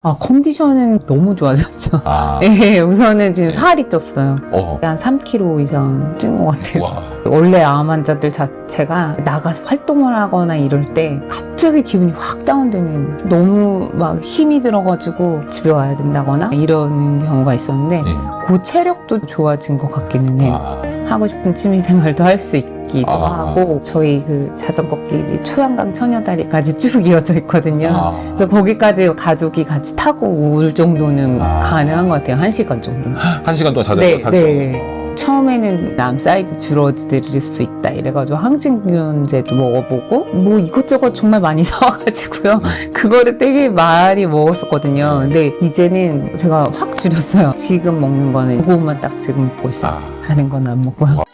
아, 컨디션은 너무 좋아졌죠. 아, 예, 우선은 지금 살이 쪘어요. 어, 한 3kg 이상 찐 것 같아요. 와, 원래 암 환자들 자체가 나가서 활동을 하거나 이럴 때 갑자기 기분이 확 다운되는 너무 막 힘이 들어가지고 집에 와야 된다거나 이러는 경우가 있었는데 예. 그 체력도 좋아진 것 같기는 해요. 아, 하고 싶은 취미 생활도 할 수 있기도 아. 하고 저희 그 자전거길이 초양강 처녀다리까지 쭉 이어져 있거든요. 아, 그래서 거기까지 가족이 같이 타고 올 정도는 아. 가능한 것 같아요. 한 시간 정도. 한 시간 동안 자전거 네, 탈 네. 때. 처음에는 암 사이즈 줄어들 수 있다 이래가지고 항진균제도 먹어보고 뭐 이것저것 정말 많이 사와가지고요 그거를 되게 많이 먹었었거든요 음. 근데 이제는 제가 확 줄였어요 지금 먹는 거는 그것만 딱 지금 먹고 있어요 아, 다른 건 안 먹고요 와.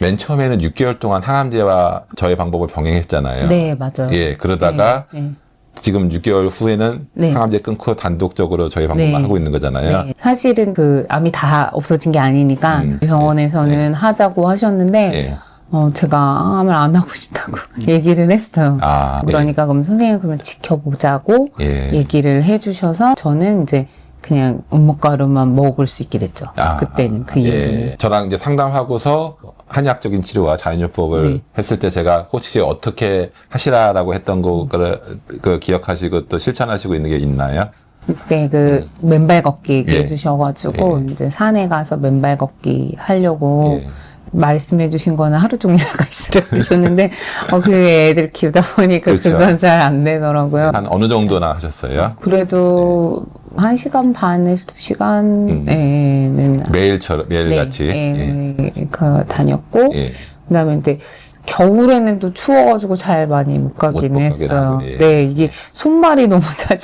맨 처음에는 6개월 동안 항암제와 저의 방법을 병행했잖아요. 네 맞아요 예, 그러다가 네, 네. 지금 6개월 후에는 네. 항암제 끊고 단독적으로 저희 방법만 네. 하고 있는 거잖아요. 네. 사실은 그 암이 다 없어진 게 아니니까 음. 병원에서는 하자고 하셨는데 예. 어, 제가 암을 안 하고 싶다고 얘기를 했어요 아, 그러니까 그럼 선생님 그러면 지켜보자고 예. 얘기를 해주셔서 저는 이제 그냥 음모가루만 먹을 수 있게 됐죠. 아, 그때는 그. 예. 저랑 이제 상담하고서 한의학적인 치료와 자연요법을 네. 했을 때 제가 혹시 어떻게 하시라라고 했던 거를 그 기억하시고 또 실천하시고 있는 게 있나요? 그때 그 맨발 걷기 예. 주셔가지고 예. 이제 산에 가서 맨발 걷기 하려고 예. 말씀해 주신 거는 하루 종일 나가 있으라고 주셨는데 어, 그 애들 키우다 보니까 그렇죠. 그건잘안 되더라고요. 한 어느 정도나 하셨어요? 그래도 한 시간 반에서 두 시간에는 매일처럼 매일같이. 네, 예, 그 다녔고 예. 그다음에 근데 겨울에는 또 추워가지고 잘 많이 못 가긴 못 했어요. 예. 네, 이게 손발이 너무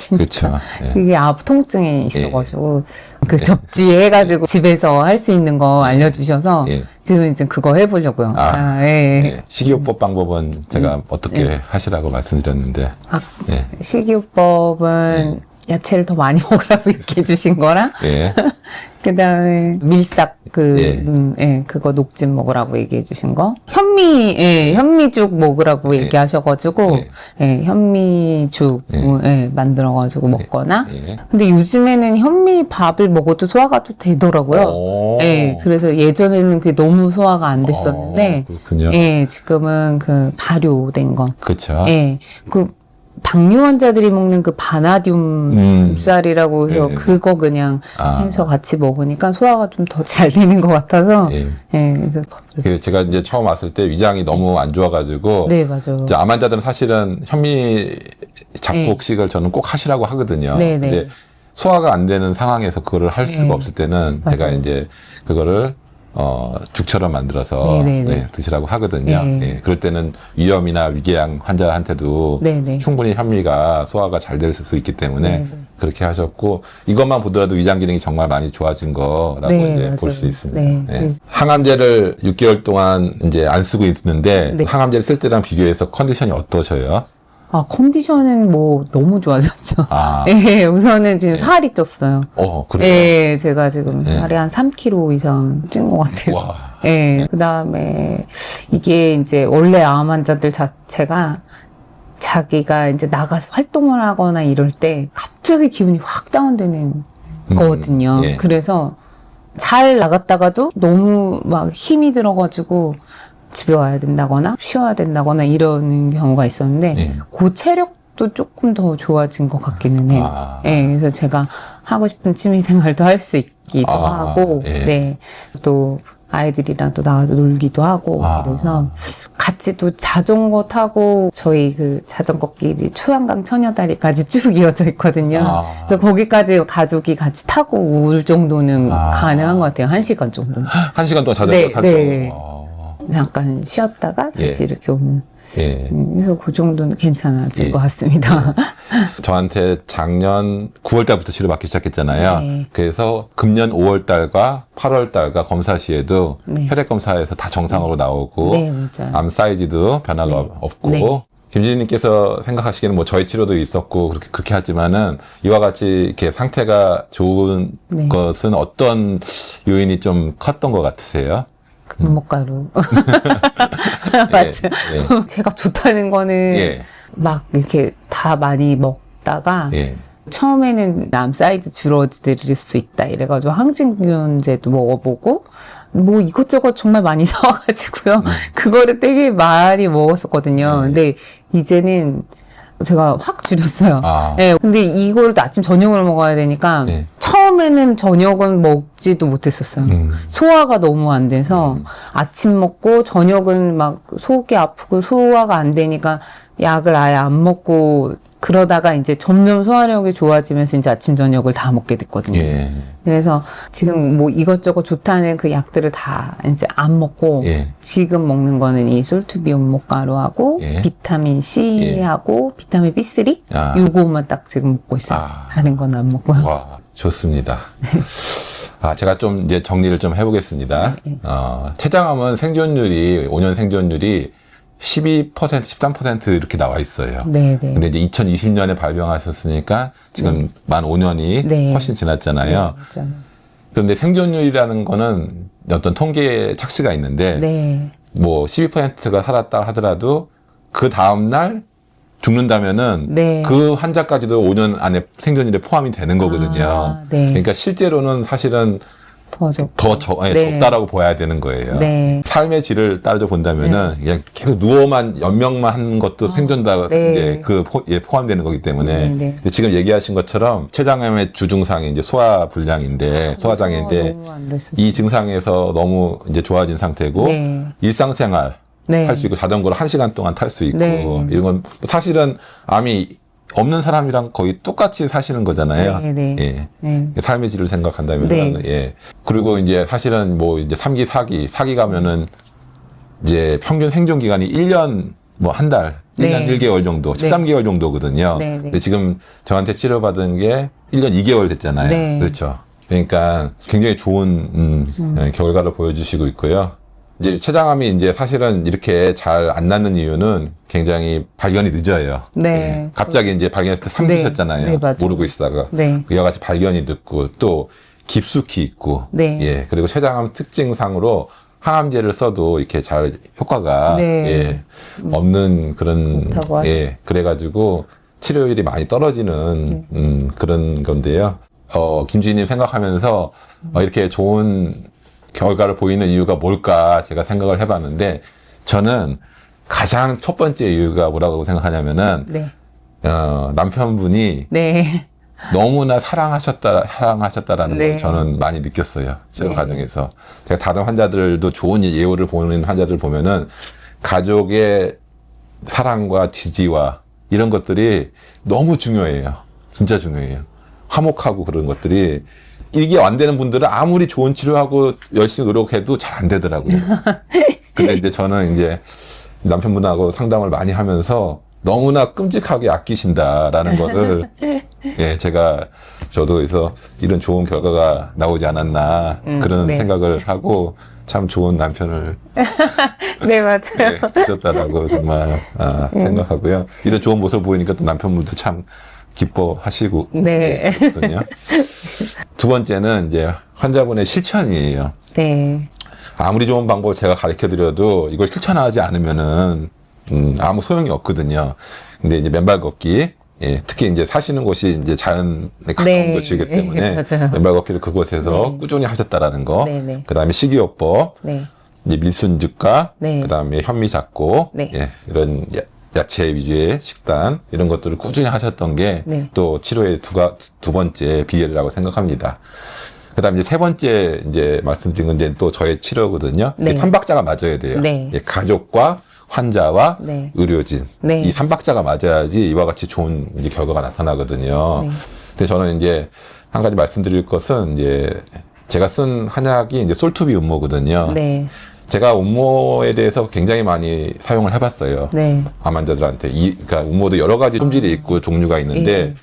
그렇죠. 예. 그게 앞 통증이 있어가지고 그 접지에 해가지고 집에서 할 수 있는 거 알려주셔서 예. 지금 이제 그거 해보려고요. 아, 아, 예. 예. 예. 식이요법 방법은 제가 음. 어떻게 하시라고 말씀드렸는데. 아, 예. 식이요법은 야채를 더 많이 먹으라고 얘기해 주신 거랑 예. 그 다음에 밀싹 그, 예. 음, 예, 그거 녹진 먹으라고 얘기해 주신 거. 현미, 예, 현미죽 먹으라고 예. 얘기하셔가지고, 예. 예, 현미죽, 예. 음, 예, 만들어가지고 먹거나. 예. 근데 요즘에는 현미 밥을 먹어도 소화가 또 되더라고요. 오. 예, 그래서 예전에는 그게 너무 소화가 안 됐었는데, 어, 그렇군요. 예, 지금은 그 발효된 거. 그렇죠. 예, 그 당뇨 환자들이 먹는 그 바나듐 음. 쌀이라고 해서 예. 그거 그냥 아. 해서 같이 먹으니까 소화가 좀 더 잘 되는 것 같아서 예. 예, 그래서 그 제가 이제 처음 왔을 때 위장이 너무 안 좋아가지고 네 맞아요. 이제 암 환자들은 사실은 현미 잡곡식을 저는 꼭 하시라고 하거든요. 네, 네. 소화가 안 되는 상황에서 그거를 할 수가 네. 없을 때는 제가 맞아요. 이제 그거를 어 죽처럼 만들어서 네, 네, 네. 네, 드시라고 하거든요. 네. 예, 그럴 때는 위염이나 위궤양 환자한테도 네, 네. 충분히 현미가 소화가 잘 될 수 있기 때문에 네, 네. 그렇게 하셨고 이것만 보더라도 위장 기능이 정말 많이 좋아진 거라고 네, 이제. 볼 수 있습니다. 네. 예. 그- 항암제를 6개월 동안 이제 안 쓰고 있는데 네. 항암제를 쓸 때랑 비교해서 컨디션이 어떠셔요? 아 컨디션은 뭐 너무 좋아졌죠. 아, 예, 우선은 지금 살이 쪘어요. 어, 그래요. 예, 제가 지금 네. 살이 한 3kg 이상 찐 것 같아요. 와, 예, 그 다음에 이게 이제 원래 암 환자들 자체가 자기가 이제 나가서 활동을 하거나 이럴 때 갑자기 기분이 확 다운되는 음, 거거든요. 예. 그래서 잘 나갔다가도 너무 막 힘이 들어가지고 집에 와야 된다거나 쉬어야 된다거나 이러는 경우가 있었는데 예. 그 체력도 조금 더 좋아진 것 같기는 해요. 아. 예, 그래서 제가 하고 싶은 취미 생활도 할 수 있기도 아, 하고, 예. 네. 또 아이들이랑 또 나가서 놀기도 하고, 아. 그래서 같이 또 자전거 타고 저희 그 자전거 길이 초양강 처녀다리까지 쭉 이어져 있거든요. 아. 그래서 거기까지 가족이 같이 타고 올 정도는 아. 가능한 것 같아요. 한 시간 정도. 한 시간 동안 자전거 네, 탈 네. 네. 어, 잠깐 쉬었다가 다시 예. 이렇게 오는. 예. 음, 그래서 그 정도는 괜찮아질 예. 것 같습니다. 저한테 작년 9월 달부터 치료받기 시작했잖아요. 네. 그래서 금년 5월 달과 8월 달과 검사 시에도 네. 혈액 검사에서 다 정상으로 나오고 네. 암 사이즈도 변화가 네. 없고 네. 김진희님께서 생각하시기에는 뭐 저희 치료도 있었고 그렇게 그렇게 하지만은 이와 같이 이렇게 상태가 좋은 네. 것은 어떤 요인이 좀 컸던 것 같으세요? 금목가루. 예, 맞죠. 예, 제가 좋다는 거는 예, 막 이렇게 다 많이 먹다가 예. 처음에는 남 사이즈 줄어들 수 있다 이래가지고 항진균제도 먹어보고 뭐 이것저것 정말 많이 사와가지고요 그거를 되게 많이 먹었었거든요 네. 근데 이제는 제가 확 줄였어요 아, 예, 근데 이걸 또 아침 저녁으로 먹어야 되니까 예. 처음에는 저녁은 먹지도 못했었어요 음, 소화가 너무 안 돼서 음. 아침 먹고 저녁은 막 속이 아프고 소화가 안 되니까 약을 아예 안 먹고 그러다가 이제 점점 소화력이 좋아지면서 이제 아침 저녁을 다 먹게 됐거든요. 예, 그래서 지금 뭐 이것저것 좋다는 그 약들을 다 이제 안 먹고 예. 지금 먹는 거는 이 솔투비온 목가루하고 예. 비타민 C하고 비타민 B3 아. 요거만 딱 지금 먹고 있어요. 아. 다른 건 안 먹고요. 와, 좋습니다. 아, 제가 좀 이제 정리를 좀 해보겠습니다. 네. 어, 췌장암은 생존율이, 5년 생존율이 12%, 13% 이렇게 나와 있어요. 네, 네. 근데 이제 2020년에 발병하셨으니까 지금 만 5년이 네. 훨씬 지났잖아요. 네, 그런데 생존율이라는 거는 어떤 통계 착시가 있는데 네. 뭐 12%가 살았다 하더라도 그 다음날 죽는다면은 네. 그 환자까지도 5년 안에 생존율에 포함이 되는 거거든요. 아, 네. 그러니까 실제로는 사실은 더 적. 더 적, 예, 네. 적다라고 봐야 되는 거예요. 네. 삶의 질을 따져 본다면은 그냥 계속 누워만 연명만 하는 것도 생존다 네. 이제 그 포, 예, 포함되는 거기 때문에 네, 네. 지금 얘기하신 것처럼 췌장암의 주증상이 이제 소화 불량인데 소화 장애인데 너무 안 됐어요. 이 증상에서 너무 이제 좋아진 상태고 네. 일상생활 네. 할수 있고 자전거를 한 시간 동안 탈 수 있고 네. 이런 건 사실은 암이 없는 사람이랑 거의 똑같이 사시는 거잖아요. 네, 네. 예. 네. 삶의 질을 생각한다면 네. 예. 그리고 이제 사실은 뭐 이제 3기, 4기, 4기 가면은 이제 평균 생존 기간이 1년 뭐 한 달, 1년 네. 1개월 정도, 네. 13개월 정도거든요. 네, 네. 근데 지금 저한테 치료받은 게 1년 2개월 됐잖아요. 네. 그렇죠. 그러니까 굉장히 좋은 음, 예, 결과를 보여주시고 있고요. 이제 췌장암이 이제 사실은 이렇게 잘 안 낫는 이유는 굉장히 발견이 늦어요. 네. 예. 갑자기 이제 발견했을 때. 네. 네, 맞아요. 모르고 있다가. 네. 그와 같이 발견이 늦고 또 깊숙이 있고 네. 예 그리고 췌장암 특징상으로 항암제를 써도 이렇게 잘 효과가 네. 예 없는 그런. 예 그래가지고 치료율이 많이 떨어지는 네. 음 그런 건데요. 어 김주희님 생각하면서 어, 이렇게 좋은 결과를 보이는 이유가 뭘까 제가 생각을 해봤는데 저는 가장 첫 번째 이유가 뭐라고 생각하냐면은 네. 어, 남편분이 네. 너무나 사랑하셨다, 사랑하셨다라는 네. 걸 저는 많이 느꼈어요. 치료 네. 과정에서. 제가 다른 환자들도 좋은 예우를 보는 환자들 보면은 가족의 사랑과 지지와 이런 것들이 너무 중요해요. 진짜 중요해요. 화목하고 그런 것들이 이게 안 되는 분들은 아무리 좋은 치료하고 열심히 노력해도 잘 안 되더라고요. 근데 이제 저는 이제 남편분하고 상담을 많이 하면서 너무나 끔찍하게 아끼신다라는 거를 예, 제가 저도 그래서 이런 좋은 결과가 나오지 않았나 음, 그런 네. 생각을 하고 참 좋은 남편을 네, 맞아요. 예, 두셨다라고 정말 아, 음. 생각하고요. 이런 좋은 모습을 보이니까 또 남편분도 참 기뻐하시고 네. 예, 그렇거든요. 두 번째는 이제 환자분의 실천이에요. 네. 아무리 좋은 방법을 제가 가르쳐 드려도 이걸 실천하지 않으면은 음, 아무 소용이 없거든요. 근데 이제 맨발 걷기 예, 특히 이제 사시는 곳이 이제 자연에 가까운 네. 곳이기 때문에. 맨발 걷기를 그곳에서 네. 꾸준히 하셨다라는 거. 네, 네. 그다음에 식이요법, 네. 이제 밀순즙과 네. 그다음에 현미 잡고 네. 예, 이런 야- 야채 위주의 식단 이런 것들을 꾸준히 하셨던 게또 네. 치료의 두가 두 번째 비결이라고 생각합니다. 그다음 이제 세 번째 이제 말씀드린 건 이제 또 저의 치료거든요. 네. 삼박자가 맞아야 돼요. 네. 예, 가족과 환자와 네. 의료진 네. 이 삼박자가 맞아야지 이와 같이 좋은 이제 결과가 나타나거든요. 네. 근데 저는 이제 한 가지 말씀드릴 것은 이제 제가 쓴 한약이 이제 솔투비 음모거든요. 네. 제가 음모에 대해서 굉장히 많이 사용을 해봤어요. 네. 암 환자들한테 이 그러니까 음모도 여러 가지 품질이 있고 종류가 있는데 예.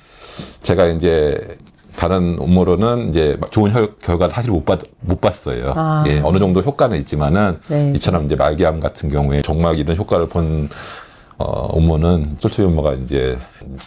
제가 이제 다른 음모로는 이제 막 좋은 혈, 결과를 사실 못, 봤, 못 봤어요. 아. 예, 어느 정도 효과는 있지만은 네. 이처럼 이제 말기암 같은 경우에 정말 이런 효과를 본 어, 음모는 솔투비 음모가 이제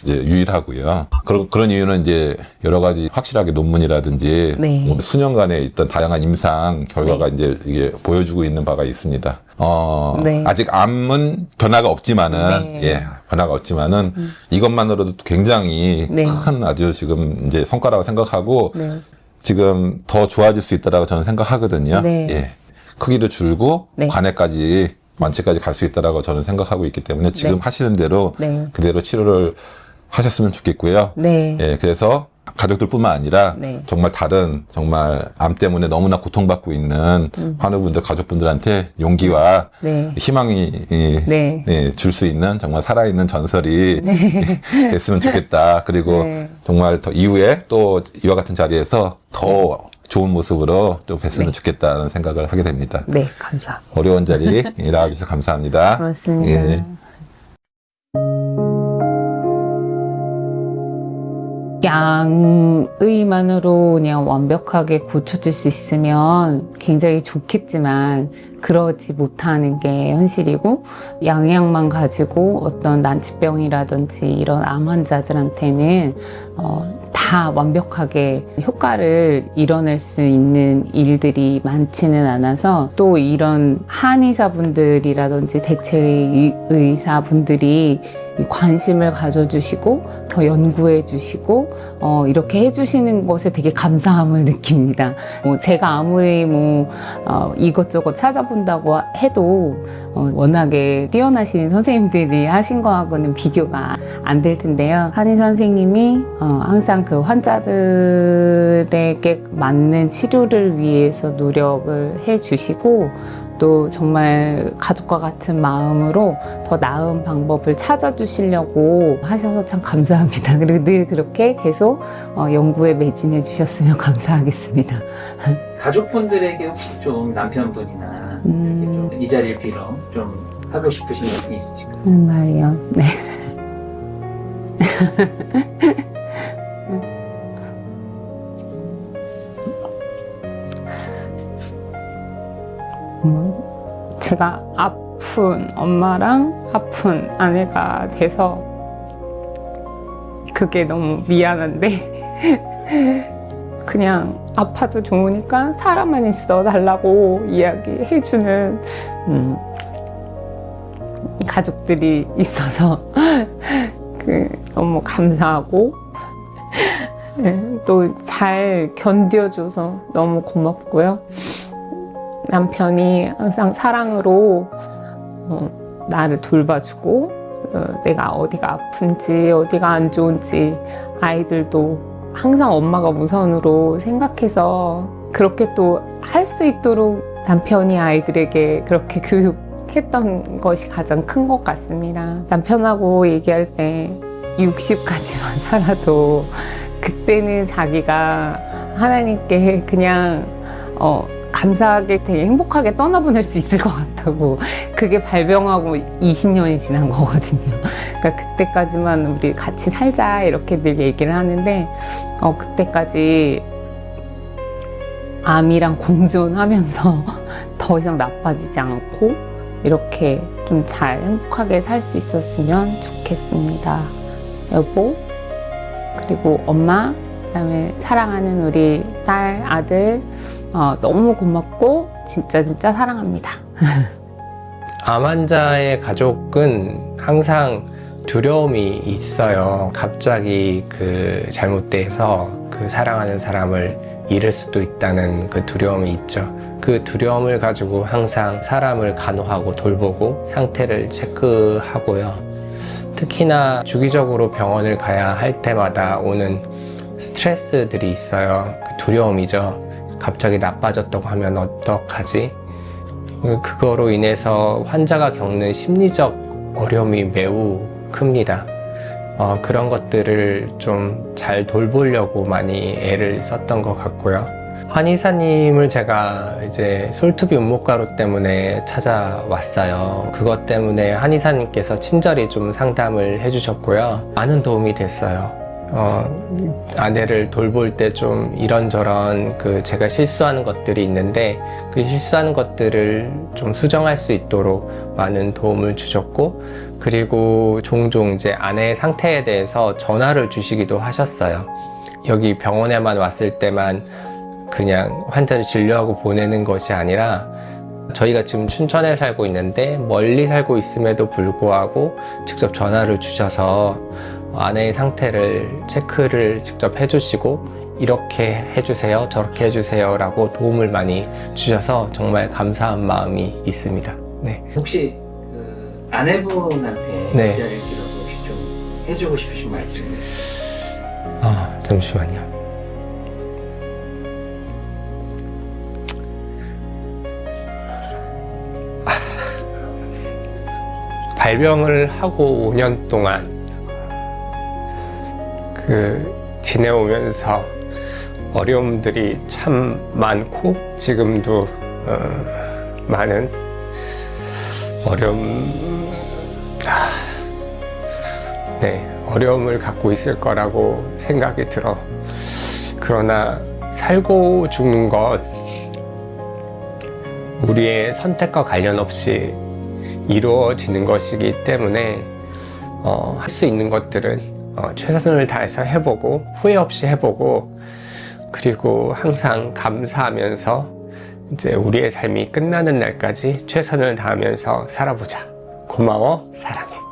이제 유일하고요. 그런 그런 이유는 이제 여러 가지 확실하게 논문이라든지 네. 뭐 수년간의 있던 다양한 임상 결과가 이제 이게 보여주고 있는 바가 있습니다. 어, 네. 아직 암은 변화가 없지만은 네. 예, 변화가 없지만은 이것만으로도 굉장히 네. 큰 아주 지금 이제 성과라고 생각하고 네. 지금 더 좋아질 수 있다라고 저는 생각하거든요. 네. 예. 크기도 줄고 네. 관해까지 완치까지 갈 수 있다라고 저는 생각하고 있기 때문에 지금 네. 하시는 대로 네. 그대로 치료를 하셨으면 좋겠고요. 네. 예, 그래서 가족들뿐만 아니라 네. 정말 다른 정말 암 때문에 너무나 고통받고 있는 음. 환우분들 가족분들한테 용기와 네. 희망이 네. 줄수 있는 정말 살아있는 전설이 됐으면 좋겠다. 그리고 네. 정말 더 이후에 또 이와 같은 자리에서 더 좋은 모습으로 좀 뵀으면 네. 좋겠다는 생각을 하게 됩니다. 네. 감사. 어려운 자리 나와주셔서 감사합니다. 고맙습니다. 예. 양의만으로 그냥 완벽하게 고쳐질 수 있으면 굉장히 좋겠지만 그러지 못하는 게 현실이고 양약만 가지고 어떤 난치병이라든지 이런 암 환자들한테는 어, 다 완벽하게 효과를 이뤄낼 수 있는 일들이 많지는 않아서 또 이런 한의사분들이라든지 대체 의사분들이 이 관심을 가져주시고 더 연구해 주시고 어, 이렇게 해주시는 것에 되게 감사함을 느낍니다. 뭐 제가 아무리 뭐 어, 이것저것 찾아본다고 해도 어, 워낙에 뛰어나신 선생님들이 하신 거하고는 비교가 안 될 텐데요. 한의 선생님이 어, 항상 그 환자들에게 맞는 치료를 위해서 노력을 해 주시고 또 정말 가족과 같은 마음으로 더 나은 방법을 찾아주시려고 하셔서 참 감사합니다. 그리고 늘 그렇게 계속 어, 연구에 매진해 주셨으면 감사하겠습니다. 가족분들에게 혹시 좀 남편분이나 음. 이렇게 좀이 자리를 빌어 좀 하고 싶으신 말씀이 있으실까요? 정말요. 네. 제가 아픈 엄마랑 아픈 아내가 돼서 그게 너무 미안한데 그냥 아파도 좋으니까 사람만 있어 달라고 이야기해주는 음, 가족들이 있어서 그 너무 감사하고 네, 또잘 견뎌줘서 너무 고맙고요. 남편이 항상 사랑으로 어, 나를 돌봐주고 어, 내가 어디가 아픈지 어디가 안 좋은지 아이들도 항상 엄마가 우선으로 생각해서 그렇게 또 할 수 있도록 남편이 아이들에게 그렇게 교육했던 것이 가장 큰 것 같습니다. 남편하고 얘기할 때 60까지만 살아도 그때는 자기가 하나님께 그냥 어, 감사하게 되게 행복하게 떠나보낼 수 있을 것 같다고 그게 발병하고 20년이 지난 거거든요. 그러니까 그때까지만 우리 같이 살자 이렇게 늘 얘기를 하는데 어, 그때까지 암이랑 공존하면서 더 이상 나빠지지 않고 이렇게 좀 잘 행복하게 살 수 있었으면 좋겠습니다. 여보, 그리고 엄마, 그다음에 사랑하는 우리 딸, 아들, 어, 너무 고맙고 진짜 진짜 사랑합니다. 암 환자의 가족은 항상 두려움이 있어요. 갑자기 그 잘못돼서 그 사랑하는 사람을 잃을 수도 있다는 그 두려움이 있죠. 그 두려움을 가지고 항상 사람을 간호하고 돌보고 상태를 체크하고요. 특히나 주기적으로 병원을 가야 할 때마다 오는 스트레스들이 있어요. 그 두려움이죠. 갑자기 나빠졌다고 하면 어떡하지? 그거로 인해서 환자가 겪는 심리적 어려움이 매우 큽니다. 어, 그런 것들을 좀 잘 돌보려고 많이 애를 썼던 것 같고요. 한의사님을 제가 이제 솔투비 운목가루 때문에 찾아왔어요. 그것 때문에 한의사님께서 친절히 좀 상담을 해주셨고요. 많은 도움이 됐어요. 어, 아내를 돌볼 때 좀 이런저런 그 제가 실수하는 것들이 있는데 그 실수하는 것들을 좀 수정할 수 있도록 많은 도움을 주셨고 그리고 종종 이제 아내의 상태에 대해서 전화를 주시기도 하셨어요. 여기 병원에만 왔을 때만 그냥 환자를 진료하고 보내는 것이 아니라 저희가 지금 춘천에 살고 있는데 멀리 살고 있음에도 불구하고 직접 전화를 주셔서 아내의 상태를 체크를 직접 해주시고 이렇게 해주세요, 저렇게 해주세요 라고 도움을 많이 주셔서 정말 감사한 마음이 있습니다. 네. 혹시 그 아내분한테 네. 이 자리를 빌어서 혹시 좀 해주고 싶으신 말씀이 있으세요? 아, 잠시만요. 아, 발병을 하고 5년 동안 그 지내오면서 어려움들이 참 많고 지금도 어, 많은 어려움 아, 네, 어려움을 갖고 있을 거라고 생각이 들어. 그러나 살고 죽는 것 우리의 선택과 관련 없이 이루어지는 것이기 때문에 어, 할 수 있는 것들은 어, 최선을 다해서 해보고 후회 없이 해보고 그리고 항상 감사하면서 이제 우리의 삶이 끝나는 날까지 최선을 다하면서 살아보자. 고마워, 사랑해.